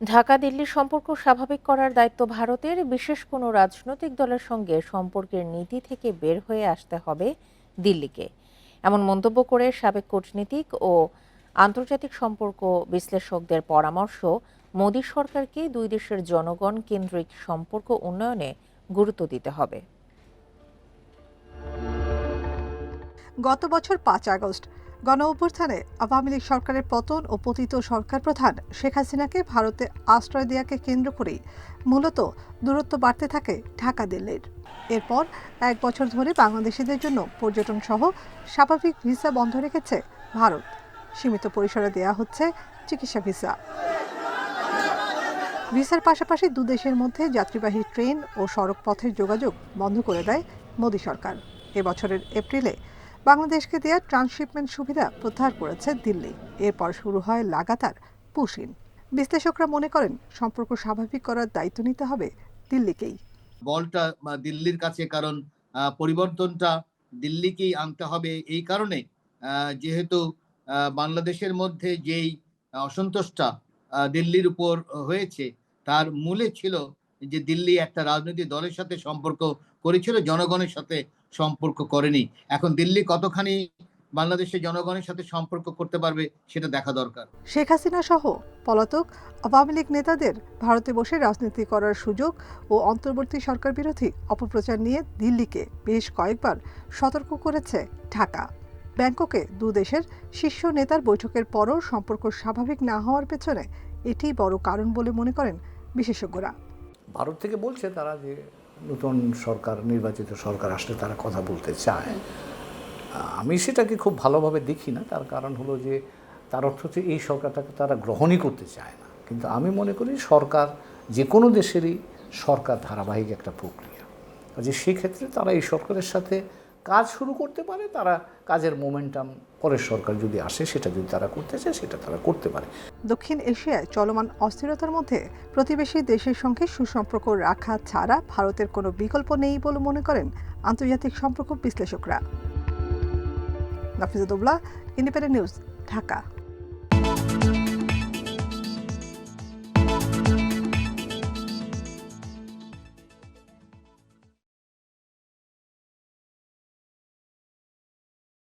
ঢাকা দিল্লির সম্পর্ক স্বাভাবিক করার দায়িত্ব ভারতের। বিশেষ কোনো রাজনৈতিক দলের সঙ্গে সম্পর্কের নীতি থেকে বের হয়ে আসতে হবে দিল্লিকে। এমন মন্তব্য করে সাবেক কূটনীতিক ও আন্তর্জাতিক সম্পর্ক বিশ্লেষকদের পরামর্শ, মোদী সরকারকে দুই দেশের জনগণ কেন্দ্রিক সম্পর্ক উন্নয়নে গুরুত্ব দিতে হবে। গত বছর পাঁচ আগস্ট। গণ অভ্যুত্থানে আওয়ামী লীগ সরকারের পতন ও পতিত সরকার প্রধান শেখ হাসিনাকে ভারতে আশ্রয় দেওয়াকে কেন্দ্র করেই মূলত দূরত্ব বাড়তে থাকে ঢাকা দিল্লির। এরপর এক বছর ধরে বাংলাদেশিদের জন্য পর্যটন সহ স্বাভাবিক ভিসা বন্ধ রেখেছে ভারত। সীমিত পরিসরে দেয়া হচ্ছে চিকিৎসা ভিসা। ভিসার পাশাপাশি দু দেশের মধ্যে যাত্রীবাহী ট্রেন ও সড়ক পথের যোগাযোগ বন্ধ করে দেয় মোদী সরকার। এবছরের এপ্রিলে বাংলাদেশকে দেওয়া ট্রান্সশিপমেন্ট সুবিধা প্রত্যাহার করেছে দিল্লি। এরপর শুরু হয় লাগাতার পুশিন। বিশ্লেষকরা মনে করেন, সম্পর্ক স্বাভাবিক করার দায়িত্ব নিতে হবে দিল্লিকেই। বলটা দিল্লির কাছে, কারণ পরিবর্তনটা দিল্লিকেই আনতে হবে। এই কারণে যেহেতু বাংলাদেশের মধ্যে যেই অসন্তোষটা দিল্লির উপর হয়েছে, তার মূলে ছিল যে দিল্লি একটা রাজনৈতিক দলের সাথে সম্পর্ক করেছিল, জনগণের সাথে সম্পর্ক করেনি। এখন দিল্লি কতখানি বাংলাদেশের জনগণের সাথে সম্পর্ক করতে পারবে সেটা দেখা দরকার। শেখ হাসিনা সহ পলাতক আওয়ামী লীগ নেতাদের ভারতে বসে রাজনীতি করার সুযোগ ও অন্তর্বর্তী সরকার বিরোধী অপপ্রচার নিয়ে দিল্লিকে বেশ কয়েকবার সতর্ক করেছে ঢাকা। ব্যাংককে দু দেশের শীর্ষ নেতার বৈঠকের পরও সম্পর্ক স্বাভাবিক না হওয়ার পেছনে এটিই বড় কারণ বলে মনে করেন বিশেষজ্ঞরা। ভারত থেকে বলছে তারা যে নতুন সরকার, নির্বাচিত সরকার আসলে তারা কথা বলতে চায়। আমি সেটাকে খুব ভালোভাবে দেখি না। তার কারণ হলো যে, তার অর্থ হচ্ছে এই সরকারটাকে তারা গ্রহণই করতে চায় না। কিন্তু আমি মনে করি সরকার যে কোনো দেশেরই সরকার ধারাবাহিক একটা প্রক্রিয়া। যে সেক্ষেত্রে তারা এই সরকারের সাথে কাজ শুরু করতে পারে, তারা কাজের মোমেন্টাম পরের সরকার যদি আসে, সেটা যদি তারা করতে চায়, সেটা তারা করতে পারে। দক্ষিণ এশিয়ায় চলমান অস্থিরতার মধ্যে প্রতিবেশী দেশের সঙ্গে সুসম্পর্ক রাখা ছাড়া ভারতের কোনো বিকল্প নেই বলে মনে করেন আন্তর্জাতিক সম্পর্ক বিশ্লেষকরা। Nafizuddowla Independent News Dhaka.